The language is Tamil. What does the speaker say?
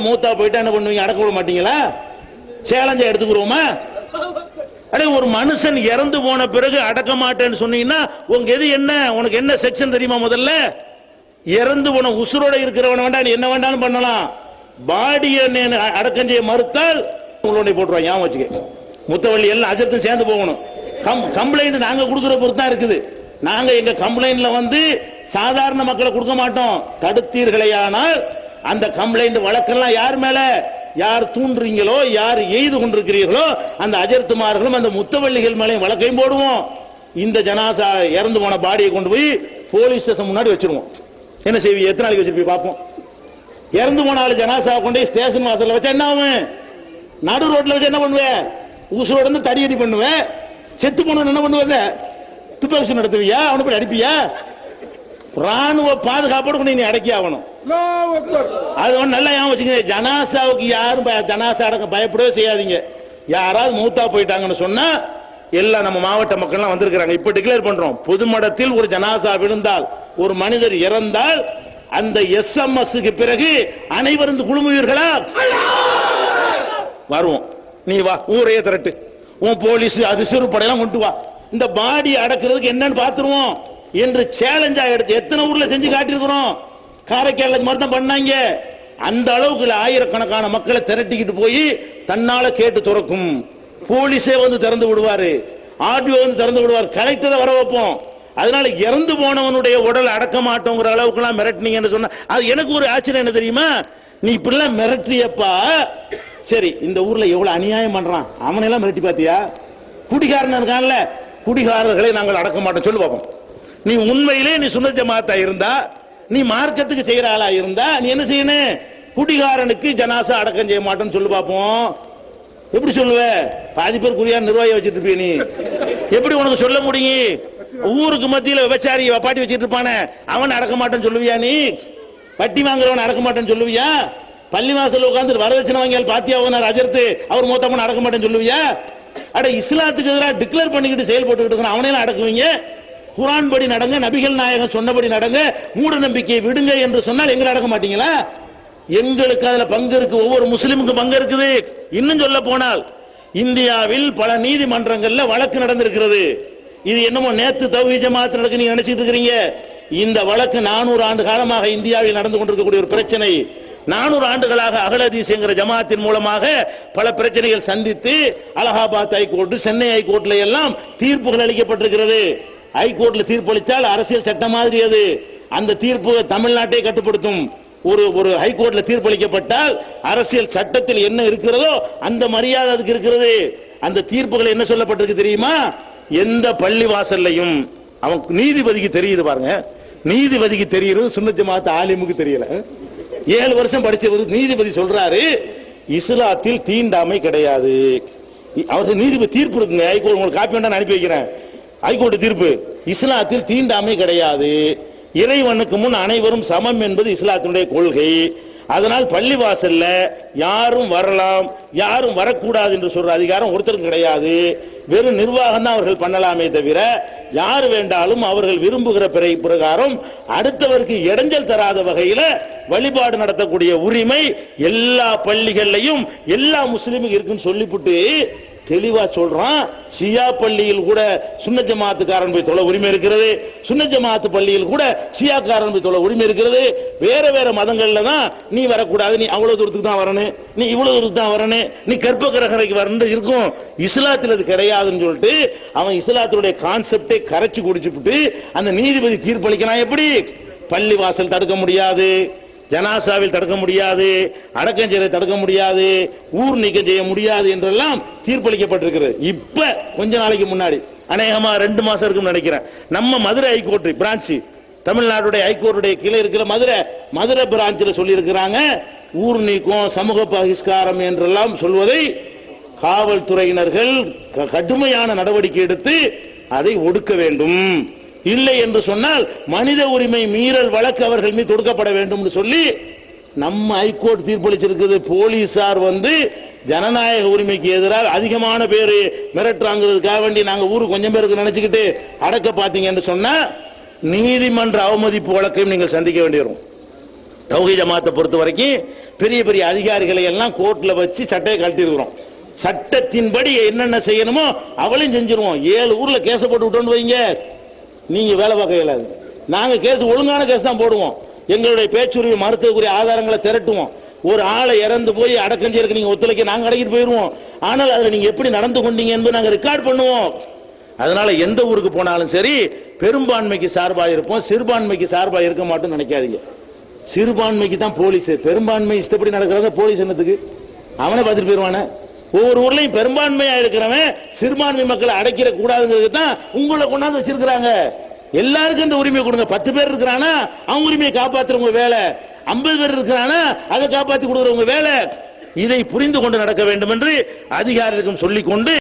மூத்தா போயிட்டா என்ன பண்ணுவீங்க? அடக்க விட மாட்டீங்களா? சேலஞ்சா எடுத்துக்கிறோமா அடே ஒரு மனுஷன் இறந்து போன பிறகு அடக்க மாட்டேன்னு சொன்னீங்கன்னா உங்க எது என்ன? உனக்கு என்ன செக்ஷன் தெரியுமா முதல்ல? இறந்து போன உசுரோட இருக்கிறவன வேண்டாம் என்ன வேண்டாலும் பண்ணலாம். பாடியை அடக்கம் செய்ய மறுத்தால் உங்களுடைய போட்டுருவாங்க. ஞாபகம் வச்சுக்க. முத்தவள்ளி எல்லாம் அஜத்தும் சேர்ந்து போகணும். கம் கம்ப்ளைண்ட் நாங்க கொடுக்குற பொறுத்து தான் இருக்குது. நாங்க எங்க கம்ப்ளைண்ட்ல வந்து சாதாரண மக்களை கொடுக்க மாட்டோம். தடுத்தீர்களையானால் அந்த கம்ப்ளைண்ட் வழக்கெல்லாம் யார் மேல? யார் தூண்டுறீங்களோ யார் எய்து கொண்டிருக்கிறீர்களோ அந்த அஜர்த்துமார்களும் அந்த முத்தவள்ளிகள் மேலையும் வழக்கையும் போடுவோம். இந்த ஜனாசா இறந்து போன பாடியை கொண்டு போய் போலீஸ் ஸ்டேஷன் முன்னாடி வச்சிருவோம். என்ன செய்வி? எத்தனை நாளைக்கு வச்சிருப்பீங்க பார்ப்போம். இறந்து போன ஜனாசா கொண்டு போய் ஸ்டேஷன் வாசல்ல வச்சா என்ன ஆகும்? நடு ரோட்ல வச்சு என்ன பண்ணுவேன் ஊசோட இருந்து தடியடி பண்ணுவேன் செத்து போனவன் என்ன பண்ணுவேன் துப்பாக்கி நடத்துவியா? அவனை போய் அடிப்பியா? ராணுவ பாதுகாப்போடு கொண்டு நீ அடக்கி ஆகணும். அது ஒண்ணு நல்லா ஞாபகம் வச்சுங்க ஜனாசாவுக்கு யாரும் ஜனாசா அடக்க பயப்படவே செய்யாதீங்க. யாராவது மூத்தா போயிட்டாங்கன்னு சொன்னா எல்லாம் நம்ம மாவட்ட மக்கள்லாம் வந்திருக்கிறாங்க. இப்ப டிக்ளேர் பண்றோம். பொதுமடத்தில் ஒரு ஜனாசா விழுந்தால் ஒரு மனிதர் இறந்தால் அந்த எஸ்எம்எஸ்க்கு பிறகு அனைவரும் குழுமுவீர்களா வருவோம். நீ வா ஊரையே திரட்டு. உன் போலீஸ் ரிசர்வ் படையெல்லாம் கொண்டு வா. இந்த பாடி அடக்கிறதுக்கு என்னன்னு பாத்துருவோம் என்று சேலஞ்சா எடுத்து எத்தனை ஊர்ல செஞ்சு காட்டியிருக்கிறோம்? காரைக்கால அது மாதிரி தான் பண்ணாங்க. அந்த அளவுக்கு ஆயிரக்கணக்கான மக்களை திரட்டிக்கிட்டு போய் தன்னால கேட்டு துறக்கும். போலீஸே வந்து திறந்து விடுவாரு. ஆர்டிஓ வந்து திறந்து விடுவார். கலெக்டரை வர வைப்போம். அதனால இறந்து போனவனுடைய உடல் அடக்க மாட்டோங்கிற அளவுக்குலாம் மிரட்டினீங்கன்னு சொன்னா அது எனக்கு ஒரு ஆச்சரியம் என்ன தெரியுமா? நீ இப்படிலாம் மிரட்டியப்பா சரி இந்த ஊர்ல எவ்வளவு அநியாயம் பண்றான்? அவனையெல்லாம் மிரட்டி பாத்தியா குடிகாரன் இருக்கான்ல. குடிகாரர்களை நாங்கள் அடக்க மாட்டோம் சொல்லு பார்ப்போம். நீ உண்மையிலே நீ சுன்ன ஜமாத்தா இருந்தா நீ மார்க்கத்துக்கு செய்யற ஆளா இருந்தா நீ என்ன செய்யணும் குடிகாரனுக்கு ஜனாசா அடக்கம் செய்ய மாட்டோம்னு சொல்லு பார்ப்போம் எப்படி சொல்லுவ? பாதி பேர் குறியா நிர்வாகி வச்சிட்டு இருப்பிய நீ. எப்படி உனக்கு சொல்ல முடியும்? ஊருக்கு மத்தியில விபச்சாரி பாட்டி வச்சிட்டு இருப்பானே அவன் அடக்க மாட்டேன்னு சொல்லுவியா நீ? வட்டி வாங்குறவன் அடக்க மாட்டேன்னு சொல்லுவியா? பள்ளி வாசல் உட்கார்ந்து வரதட்சணை வாங்கியால் பாத்தியா அவனார் அஜர்த்து அவர் மூத்தவன் அடக்க மாட்டேன்னு சொல்லுவியா? அட இஸ்லாத்துக்கு எதிராக டிக்ளேர் பண்ணிக்கிட்டு செயல்பட்டுக்கிட்டு இருக்கிற அவனையும் அடக்குவீங்க. குரான் படி நடங்க நபிகள் நாயகம் சொன்னபடி நடங்க மூட நம்பிக்கையை விடுங்க என்று சொன்னால் எங்க நடக்க மாட்டீங்களா? எங்களுக்கு அதுல பங்கு இருக்கு ஒவ்வொரு முஸ்லிமுக்கும் பங்கு இருக்குது. இன்னும் சொல்ல போனால் இந்தியாவில் பல நீதிமன்றங்கள்ல வழக்கு நடந்திருக்கிறது. இது என்னமோ நேத்து தௌஹி ஜமாத் நடக்கு நீங்க நினைச்சிட்டு இருக்கிறீங்க. இந்த வழக்கு நானூறு ஆண்டு காலமாக இந்தியாவில் நடந்து கொண்டிருக்கக்கூடிய ஒரு பிரச்சனை. நானூறு ஆண்டுகளாக அகலதீஸ் என்கிற ஜமாத்தின் மூலமாக பல பிரச்சனைகள் சந்தித்து அலகாபாத் ஹைகோர்ட் சென்னை ஹைகோர்ட்ல எல்லாம் தீர்ப்புகள் அளிக்கப்பட்டிருக்கிறது. ஹைகோர்ட்ல தீர்ப்பு அளித்தால் அரசியல் சட்டம் மாதிரி அது. அந்த தீர்ப்பு தமிழ்நாட்டை கட்டுப்படுத்தும். ஒரு ஒரு ஹைகோர்ட்ல தீர்ப்பளிக்கப்பட்டால் அரசியல் சட்டத்தில் என்ன இருக்கிறதோ அந்த மரியாதை அதுக்கு இருக்கிறது. அந்த தீர்ப்புகள் என்ன சொல்லப்பட்டிருக்கு தெரியுமா? எந்த பள்ளி வாசல்லையும் அவன் நீதிபதிக்கு தெரியுது பாருங்க. நீதிபதிக்கு தெரியுது சுன்னத்து ஆலிமுக்கு தெரியல. ஏழு வருஷம் படிச்சவர் நீதிபதி சொல்றாரு இஸ்லாத்தில் தீண்டாமை கிடையாது. அவருக்கு நீதிபதி தீர்ப்பு இருக்குங்க. ஹைகோர்ட் உங்களுக்கு காப்பி வேண்டாம் அனுப்பி வைக்கிறேன். ஹைகோர்ட் தீர்ப்பு. இஸ்லாத்தில் தீண்டாமை கிடையாது. இறைவனுக்கு முன் அனைவரும் சமம் என்பது இஸ்லாத்தினுடைய கொள்கை. அதனால் பள்ளிவாசல்ல யாரும் வரலாம் யாரும் வரக்கூடாது என்று சொல்ற அதிகாரம் ஒருத்தருக்கும் கிடையாது. வெறும் நிர்வாகம் தான் அவர்கள் பண்ணலாமே தவிர யார் வேண்டாலும் அவர்கள் விரும்புகிற பிறை பிரகாரம் அடுத்தவருக்கு இடைஞ்சல் தராத வகையில வழிபாடு நடத்தக்கூடிய உரிமை எல்லா பள்ளிகள்லையும் எல்லா முஸ்லீமுக்கும் இருக்குன்னு சொல்லிவிட்டு தெளிவா சொல்றான். ஷியா பள்ளியில் கூட சுன்ன ஜமாத்துக்காரன் போய் தொலை உரிமை இருக்கிறது. சுன்ன ஜமாத்து பள்ளியில் கூட ஷியாக்காரன் போய் தொலை உரிமை இருக்கிறது. வேற வேற மதங்கள்ல தான் நீ வரக்கூடாது. நீ அவ்வளவு தூரத்துக்கு தான் வரணும். நீ இவ்வளவு தூரத்துக்கு தான் வரணும். நீ கற்ப கிரகரைக்கு வரணும் இருக்கும். இஸ்லாத்தில் அது கிடையாதுன்னு சொல்லிட்டு அவன் இஸ்லாத்தினுடைய கான்செப்டை கரைச்சு குடிச்சுட்டு அந்த நீதிபதி தீர்ப்பளிக்கலாம் எப்படி? பள்ளி வாசல் தடுக்க முடியாது. ஜனாசாவில் தடுக்க முடியாது அடக்கம் செய்ய தடுக்க முடியாது ஊர் நீக்கம் செய்ய முடியாது என்றெல்லாம் தீர்ப்பளிக்கப்பட்டிருக்கிறது. இப்ப கொஞ்ச நாளைக்கு முன்னாடி அநேகமா ரெண்டு மாசம் இருக்கும் நினைக்கிறேன். நம்ம மதுரை ஹைகோர்ட் பிரான்ச் தமிழ்நாட்டுடைய ஹைகோர்ட்டுடைய கிளை இருக்கிற மதுரை மதுரை பிரான்ச்சில் சொல்லியிருக்கிறாங்க ஊர் நீக்கம் சமூக பகிஷ்காரம் என்றெல்லாம் சொல்வதை காவல்துறையினர்கள் க- கடுமையான நடவடிக்கை எடுத்து அதை ஒடுக்க வேண்டும். இல்லை என்று சொன்னால் மனித உரிமை மீறல் வழக்கு அவர்கள் மீது தொடுக்கப்பட வேண்டும் சொல்லி நம்ம ஹைகோர்ட் தீர்ப்பளிச்சிருக்குது போலீசார் வந்து ஜனநாயக உரிமைக்கு எதிராக அதிகமான பேர் மிரட்டுறாங்கிறதுக்காக வேண்டி நாங்க ஊர் கொஞ்சம் பேருக்கு நினைச்சுக்கிட்டு அடக்க பார்த்தீங்கன்னு சொன்னா நீதிமன்ற அவமதிப்பு வழக்கையும் நீங்கள் சந்திக்க வேண்டி வரும். தௌஹி ஜமாத்தை பொறுத்த வரைக்கும் பெரிய பெரிய அதிகாரிகளை எல்லாம் கோர்ட்ல வச்சு சட்டையை கழட்டிருக்கிறோம் சட்டத்தின்படி என்னென்ன செய்யணுமோ அவளையும் செஞ்சிருவோம். ஏழு ஊர்ல கேச போட்டு விட்டோன்னு வைங்க. நீங்க வேலை பார்க்க இயலாது. நாங்க கேஸ் ஒழுங்கான கேஸ் தான் போடுவோம். எங்களுடைய பேச்சுரிமை மருத்துவக்குரிய ஆதாரங்களை திரட்டுவோம். ஒரு ஆளை இறந்து போய் அடக்கம் செய்யறதுக்கு நீங்க ஒத்துழைக்க நாங்க அடக்கிட்டு போயிருவோம். ஆனால் அதுல நீங்க எப்படி நடந்து கொண்டீங்க என்பது நாங்க ரெக்கார்ட் பண்ணுவோம். அதனால எந்த ஊருக்கு போனாலும் சரி பெரும்பான்மைக்கு சார்பா இருப்போம். சிறுபான்மைக்கு சார்பா இருக்க மாட்டோம்னு நினைக்காதீங்க. சிறுபான்மைக்கு தான் போலீஸ். பெரும்பான்மை இஷ்டப்படி நடக்கிறத போலீஸ் என்னத்துக்கு? அவனை பார்த்துட்டு போயிருவானே? ஒவ்வொரு ஊர்லயும் பெரும்பான்மையா இருக்கிறவன் சிறுபான்மை மக்களை அடைக்கிற கூடாதுங்கிறது தான் உங்களை கொண்டாந்து வச்சிருக்கிறாங்க. எல்லாருக்கும் இந்த உரிமை கொடுங்க. பத்து பேர் இருக்கிறானா அவங்க உரிமையை காப்பாத்துறவங்க வேலை. ஐம்பது பேர் இருக்கிறானா அதை காப்பாத்தி கொடுக்குறவங்க வேலை. இதை புரிந்து கொண்டு நடக்க வேண்டும் என்று அதிகாரிகளுக்கும் சொல்லிக்கொண்டு